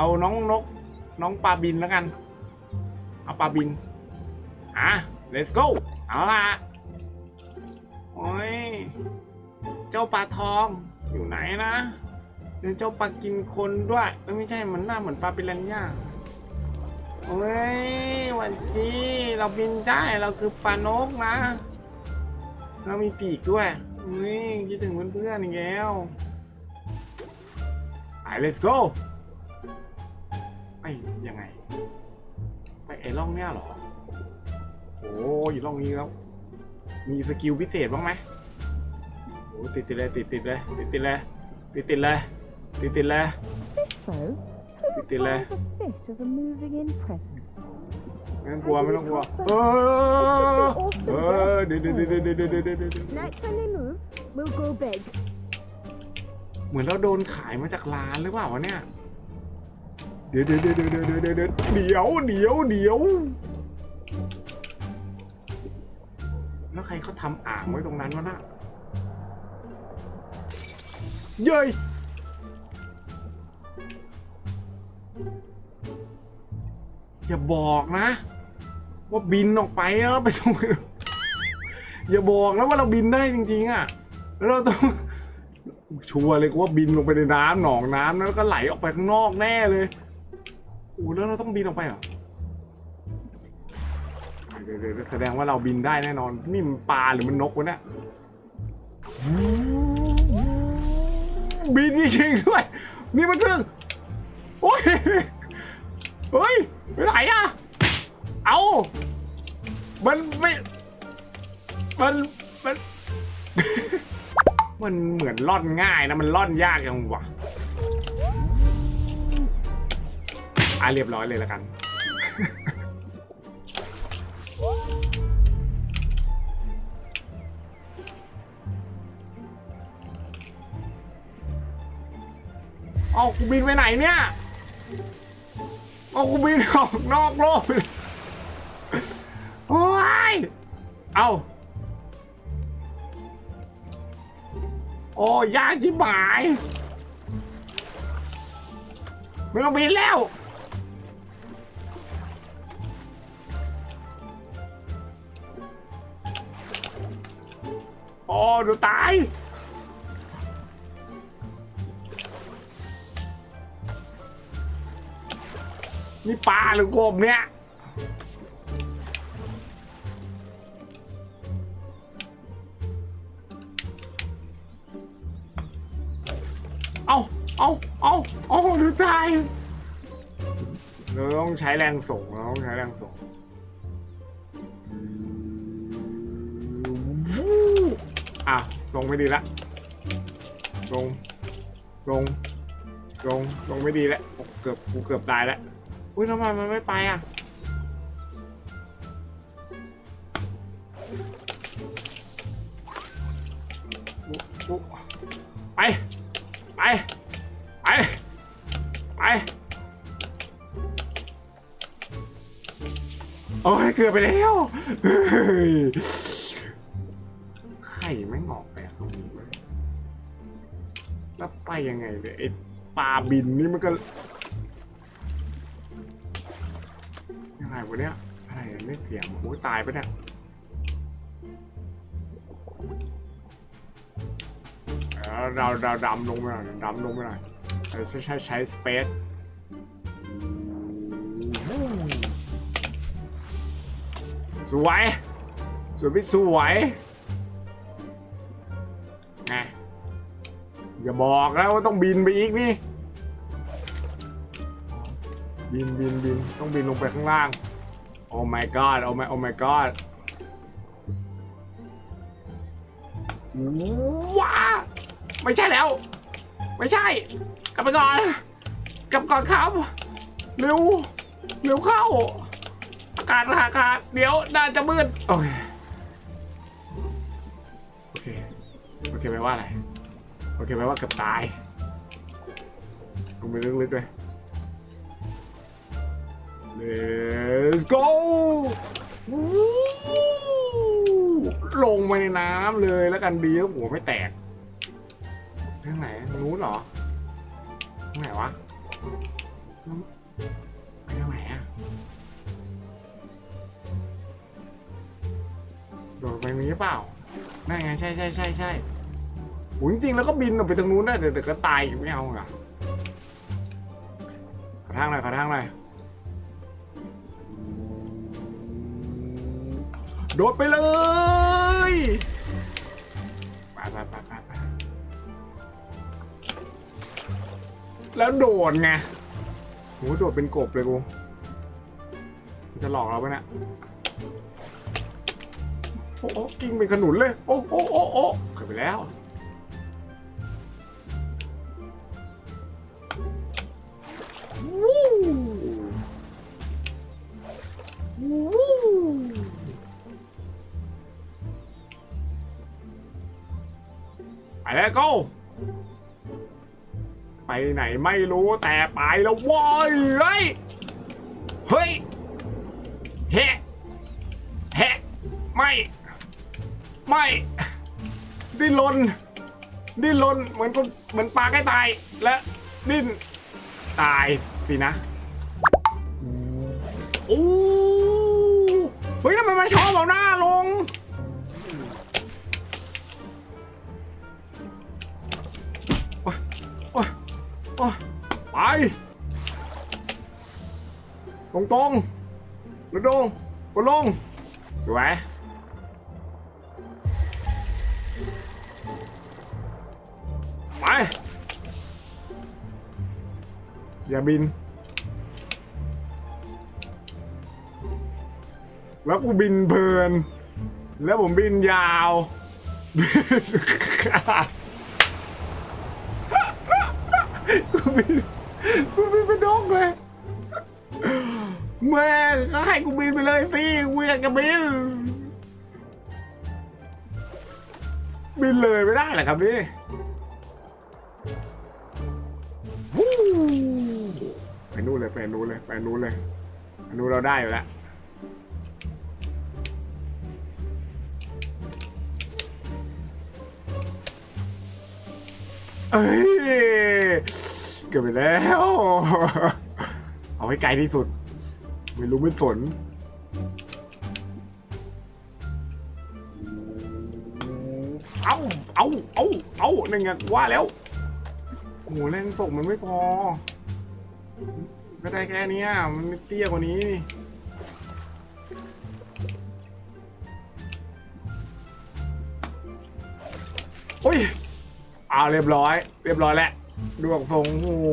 เอาน้องนก น้องปลาบินแล้วกัน เอาปลาบิน อะ let's go เอาล่ะ โอ้ย เจ้าปลาทองอยู่ไหนนะเดี๋ยวเจ้าปลากินคนด้วยเอ้ยไม่ใช่มันหน้าเหมือนปลาปิรันย่าโอ้ยวันจีเราบินได้เราคือปลานกนะ เรามีปีกด้วยอุ้ยคิดถึงเพื่อนๆอีกแล้วไป let's go ไอ้ยังไง ไปไอ้ร่องเนี้ยหรอ โอ้อยู่ร่องนี้แล้ว มีสกิลพิเศษบ้างไหมโอ้ติดติดเลยติดติดเลยติดติดเลยติดติดเลยติดติดเลยติดติดเลยไม่ต้อกลัวไม่ต้องกลัวเออเออเดี๋เดดเดดเดดเหมือนเราโดนขายมาจากร้านหรือเปล่าวะเนี่ย เดี๋ยวเดี๋ยวเดี๋ยวเดี๋ยวเดี๋ยวเดี๋ยวเดี๋ยวเดี๋ยวเดี๋ยวเดี๋ยวแล้วใครเขาทำอ่างไว้ตรงนั้นวะน่ะเย้ยอย่าบอกนะ ว่าบินออกไปแล้วไปตรงนั้นอย่าบอกนะว่าเราบินได้จริง ๆ อะ แล้วเราต้องชัวร์เลยว่าบินลงไปในน้ำหนองน้ำแล้วก็ไหลออกไปข้างนอกแน่เลย อ้แล้วเราต้องบินออกไปเหรอเดี๋ยวแสดงว่าเราบินได้แน่นอน นี่มันปลาหรือมันนกวะเนี่ยบินจริงๆด้วย นี่มันคือโอ้ยเฮ้ยไปไหนอะเอามันไม่มันมัน มันเหมือนล่อนง่ายนะ มันล่อนยากจังวะ อะเรียบร้อยเลยล้วกัน เอากูบินไปไหนเนี่ย เอากูบินออกนอกโลกไปเลยโอ้ย เอาโอ้ยากจิบหาย ไม่ต้องบินแล้ว โอ้ดูตาย นี่ปลาหรือกบเนี่ยเอาเอาเอาเอาดูตาย เราต้องใช้แรงส่ง เราต้องใช้แรงส่ง อะส่งไม่ดีละส่งส่งส่งส่งไม่ดีแล้วเกือบกูเกือบตายแล้วอุ้ยทำไมมันไม่ไปอะไปไปไปไปโอ้ยเกือบไปแล้ว ยังไงเนี่ยไอ้ปลาบินนี่มันก็ยังไงวะเนี่ยอะไรไม่เสียงโอ้ตายไปเนี่ยเราเราดำลงไปหน่อยดำลงไปหน่อยใช้ใช้ใช้สเปซสวยสวยไม่สวย บอกแล้วว่าต้องบินไปอีกนี่ บินบินบินต้องบินลงไปข้างล่าง โอ้ my god โอ้ my โอ้ my god ว้าไม่ใช่แล้ว ไม่ใช่ กลับไปก่อน กลับก่อนครับ เร็ว เร็วเข้า อากาศอากาศเดี๋ยวน่าจะมืด โอเค โอเค โอเคแปลว่าอะไร อเคแปลว่าเกือบตายลงไปลึกๆเลย Let's go ลงไปในน้ำเลยแล้วกันดีแล้วหัวไม่แตกทางไหนนู้นเหรอทางไหนวะไปทางไหนอะโดดไปมีหรือเปล่านั่นไงใช่ใช่ใช่ใช่ โหจริงๆแล้วก็บินออกไปทางนู้นได้เดี๋ยวเดี๋ยวก็ตายอีกไม่เอาอะขอทางหน่อยขอทางหน่อยโดดไปเลยไปไปไปไปไปแล้วโดดไงโหโดดเป็นกบเลยกูจะหลอกเราปะเนี่ยโอ้โอ้กิ้งเป็นขนุนเลย โอ้โอ้โอ้โอ้เกิดไปแล้ว ไปแล้วก็ไปไหนไม่รู้แต่ไปแล้วว้ยเฮ้ย เฮ้ยเฮะเฮะไม่ ไม่ ดิ้นรนดิ้นรนเหมือนคนเหมือนปลาใกล้ตาย และดิ้น ตายสินะ โอ้ เฮ้ยทำไมมันชอบเอาหน้าลง โอ้ยโอ้ยโอ้ยไป ตรงตรงๆระดงกดลง สวย ไป อย่าบิน แล้วกูบินเพลิน แล้วผมบินยาวกูบินกูบินเป็นนกเลยแม่ก็ให้กูบินไปเลยสิกูอยากจะบิน บินเลยไม่ได้เหรอครับนี่ไปนู่นเลยไปนู่นเลยไปนู่นเลยไปนู่นเราได้อยู่แล้ว เอ้ยเกือบไปแล้ว เอาให้ไกลที่สุด ไม่รู้ไม่สนเอาเอาเอาเอาหนั่นไงว่าแล้วโอ้โหแรงส่งมันไม่พอ ก็ได้แค่นี้มันเตี้ยกว่านี้ เอาเรียบร้อย เรียบร้อยแล้วดวงทรงโอ้โห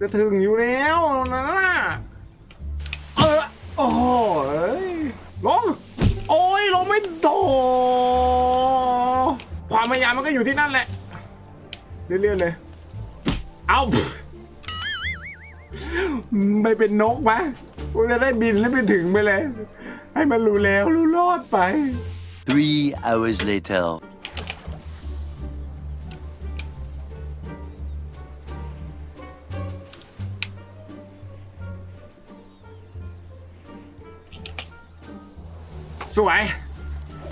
จะถึงอยู่แล้วนั่นนะเออโอ้โหเอ้ยลงโอ้ยลงไม่โดความพยายามมันก็อยู่ที่นั่นแหละ เรื่อยๆเลย เอาไม่เป็นนกมะกูจะได้บินแล้วไปถึงไปเลย ให้มันรู้แล้วรู้รอดไป Three hours later. สวย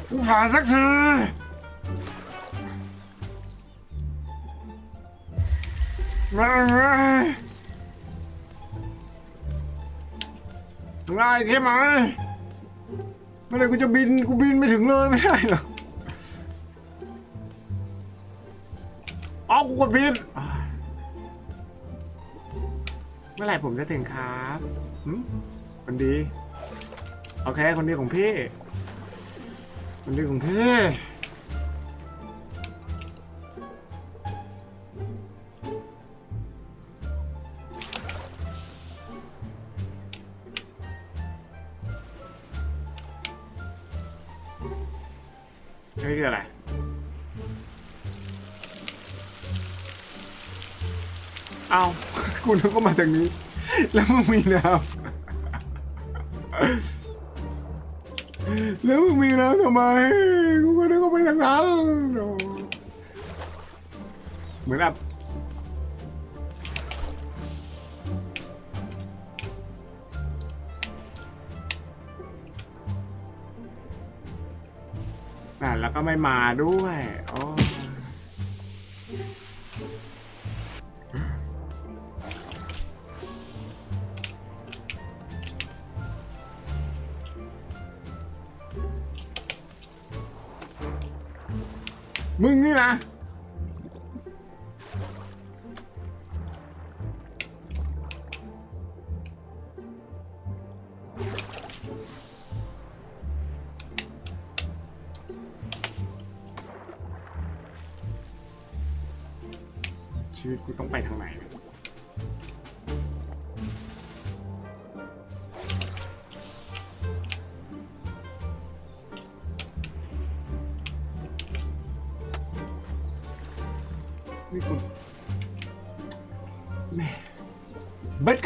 กูผ่านสักทีมาเลยง่ายใช่ไหมเมื่อไหรกูจะบิน กูบินไม่ถึงเลยไม่ได้เหรอเอากูกดบินอ่าเมื่อไหร่ผมจะถึงครับหึคนดี โอเค คนดีของพี่ คนดีของพี่ นี่คืออะไร เอา กูนึกว่ามาทางนี้ แล้วมึงมีน้ำำไม กูก็นึกว่าไปทางนั้นโอ้เหมือนแบบนั่นแล้วก็ไม่มาด้วย โอ้ มึงนี่นะ ชีวิตกูต้องไปทางไหนเนี่ย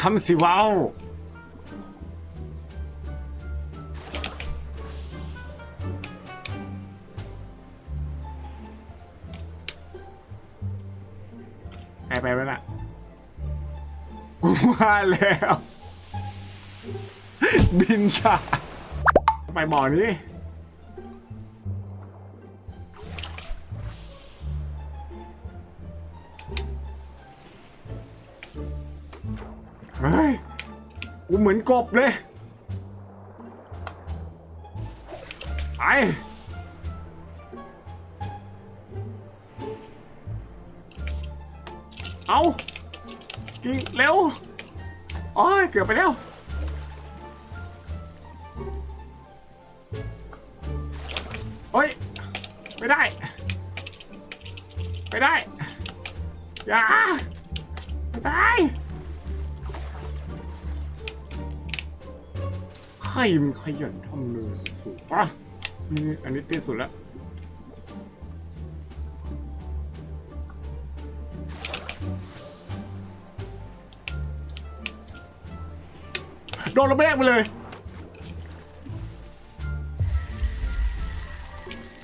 คำสิเว้าวไปไปไปละกูว่าแล้ว บินค่ะไปบ่อนี้ กบเลย ไป เอากิงเร็วอ้ยเกือบไปแล้วโอ้ย ไม่ได้ ไม่ได้ อย่าไม่ได้ รมันขยันทำเนินสูงๆปะนี่อันนี้ติดสุดแล้วโดนระเบิดไปเลย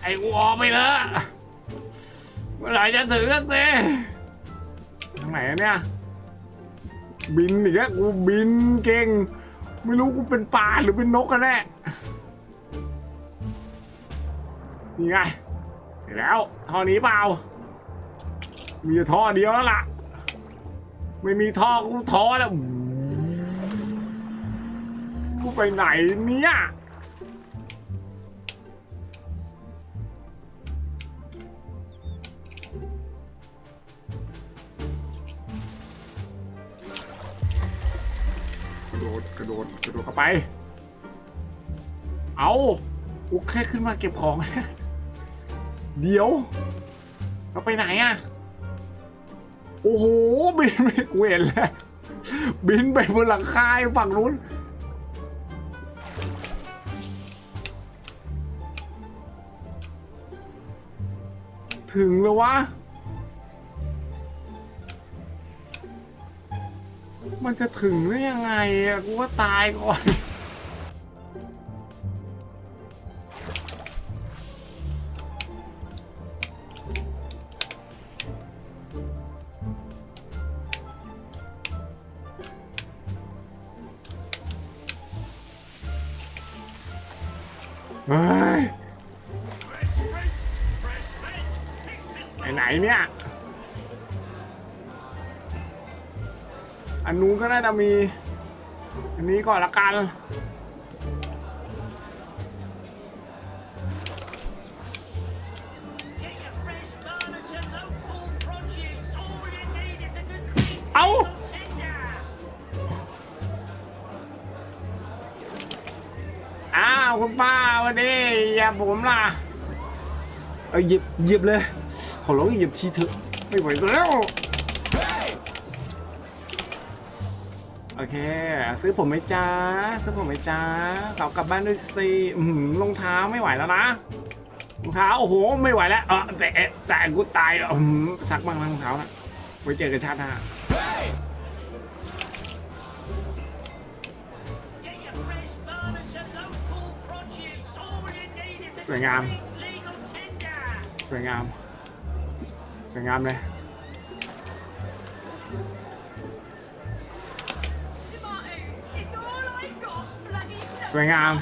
ไอ้วอไปเลยเมื่อไหร่จะถึงกันเต้ทางไหนอะเนี่ย บินอีกแล้วกูบินเก่ง ไม่รู้กูเป็นปลาหรือเป็นนกกันแน่นี่ไงเสร็จแล้วท่อนี้เปล่า มีแต่ท่อเดียวแล้วล่ะ ไม่มีท่อกูท้อแล้วกูไปไหนเนี่ย กระโดดกระโดดกระโดดเข้าไป เอากูแค่ขึ้นมาเก็บของ เดี๋ยวเราไปไหนอะโอ้โหบินไปกูเห็นแล้วบินไปบนหลังคาฝั่งนู้นถึงแล้ววะ มันจะถึงได้ยังไงอะกูว่าตายก่อน เฮ้ย ไปไหนเนี่ย อันนู้นก็น่าจะมี อันนี้ก่อนละกัน Get your fresh garlic and local produce. All you need is a good clean Ow! steak or tender. อ้าวคุณป้าวันนี้อย่าผมล่ะเออหยิบหยิบเลย ขอร้องหยิบทีเถอะ ไม่ไหวแล้ว โอเค ซื้อผมไหมจ้าซื้อผมไหมจ้าขอกลับบ้านด้วยสิอืมรองเท้าไม่ไหวแล้วนะรองเท้าโอ้โห ไม่ไหวแล้วเออแต่แต่กูตายอืมซักบ้างรองเท้านะไว้เจอกันชาติหน้า Get your fresh garlic and local produce. All you need is a Sweet good ngam. clean legal tender. สวยงาม สวยงามเลย สวยงาม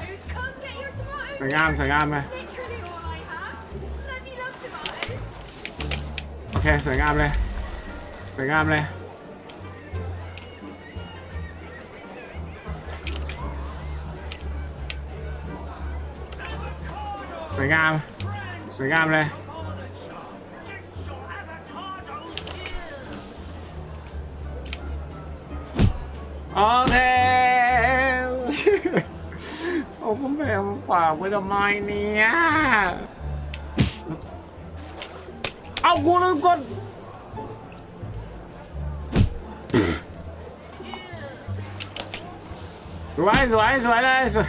สวยงามสวยงามไหมโอเค สวยงามเลย สวยงามเลย สวยงาม สวยงามเลยโอเค อ้ผมแม่มาฝากไว้ทำไมเนี่ย เอากูลืมกดสวยสวยสวยเลยสวย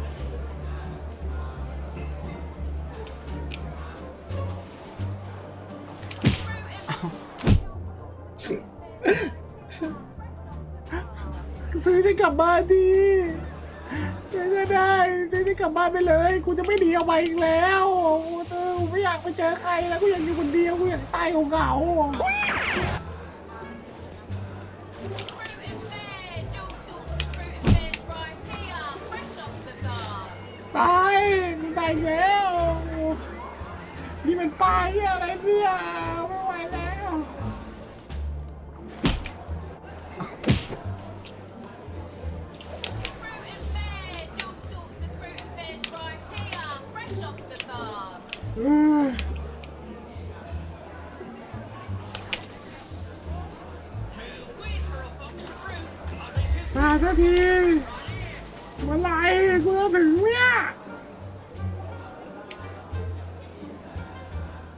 กลับบ้านดีซื้อก็ได้ซื้อฉันกลับบ้านไปเลยกูจะไม่หนีออกไปอีกแล้วเออกูไม่อยากไปเจอใครแล้วกูอยากอยู่คนเดียวกูอยากตายเหงาตายตายแล้วนี่มันปลาเหี้ยอะไรเนี่ย สักทีเมื่อไหรกูจะถึงเนี่ย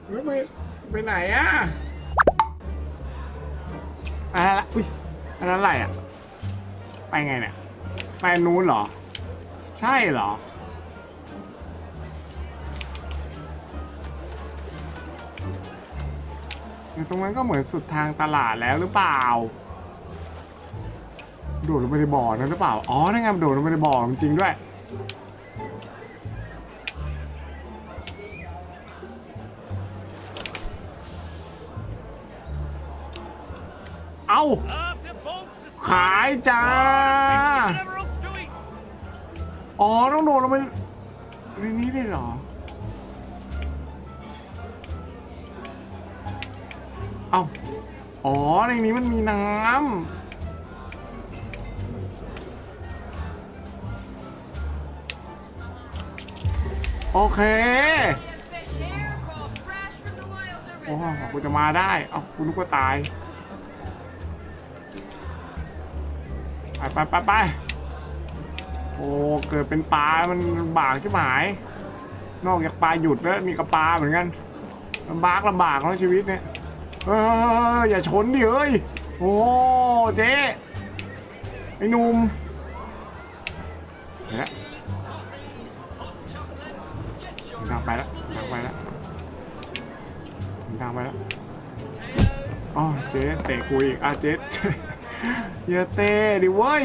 เฮ้ยไปไปไหนอะอะไรละอุ้ยอันนั้นอะไรอะ ไปไงเนี่ย ไปนู้นเหรอ ใช่เหรอ ตรงนั้นก็เหมือนสุดทางตลาดแล้วหรือเปล่า โดดลงไปในบ่อนั่นหรือเปล่า อ๋อนั่นไงมันโดดลงไปในบ่อจริงด้วย เอาขายจ้า อ๋อต้องโดดลงไปในนี้เลยเหรอ เอาอ๋อในนี้มันมีน้ำ โอเค โอ้โหกูจะมาได้ เอากูนึกว่าตาย ไปไปไปไปโอ้ เกิดเป็นปลา มันบากชิบหาย นอกจากปลาหยุดแล้วมีกระปลาเหมือนกันลำบากลำบากแล้วชีวิตเนี่ย เอออย่าชนดิเฮ้ย โอ้ เจ๊ไอ้นุ่มเสร็จแล้ว ไปแล้วทางไปแล้วทางไปแล้วอ๋อเจ๊เตะกูอีกอะเจ๊เยอะเตะดิเว้ย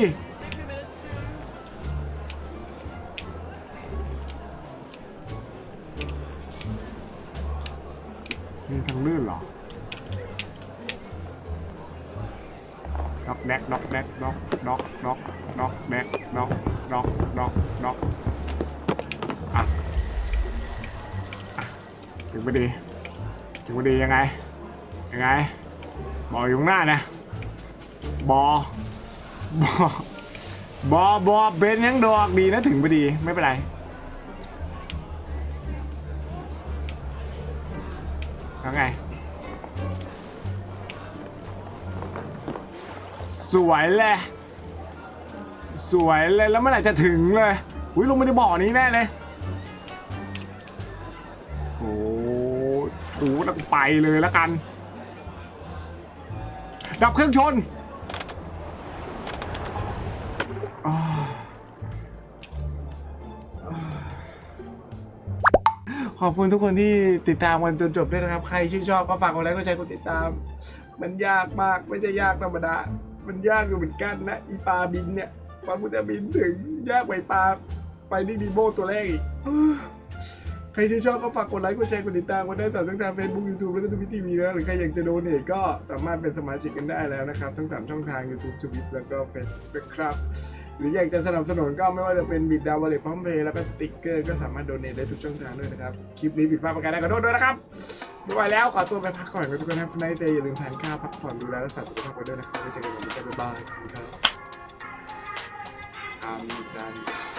หน้านะ บอ บอ บอบอเบนยังดอกดีนะถึงพอดีไม่เป็นไร แล้วไง สวยเลยสวยเลยแล้วเมื่อไหร่จะถึงเลย อุ้ยลงไปในบ่อนี้แน่เลย โอ้โหแล้วก็ไปเลยแล้วกัน ดับเครื่องชนขอบคุณทุกคนที่ติดตามกันจนจบด้วยนะครับ ใครชื่นชอบก็ฝากกดไลค์กดแชร์กดติดตาม มันยากมากไม่ใช่ยากธรรมดา มันยากอยู่เหมือนกันนะอีปลาบินเนี่ยปลากูจะบินถึงยากไปปลาไปนี่ดีโบตัวแรกอีก รรชื่นชอบก็ฝากกดไลค์กดแชร์กดติดตามกันได้ตามทั้งทาง Facebook YouTube แล้วก็ทวิตทีวีนะหรือใครอยากจะโดเนทก็สามารถเป็นสมาชิกกันได้แล้วนะครับ ทั้ง 3 ช่องทาง YouTube Twitter แล้วก็ Facebook นะครับ หรืออยากจะสนับสนุนก็ไม่ว่าจะเป็นบิดดาวเลตพร้อมเพย์แล้วก็สติ๊กเกอร์ก็สามารถโดเนทได้ทุกช่องทางด้วยนะครับ คลิปนี้ผิดพลาดประการใดขอโทษด้วยนะครับไม่ไหวแล้วขอตัวไปพักก่อนก็ทุกคนนะคุณนายเตอย่าลืมทานข้าวพักผ่อนดูแลรักษาสุขภาพกันด้วยนะครับไว้เจอกันใหม่บ๊ายบายครับอามิซัน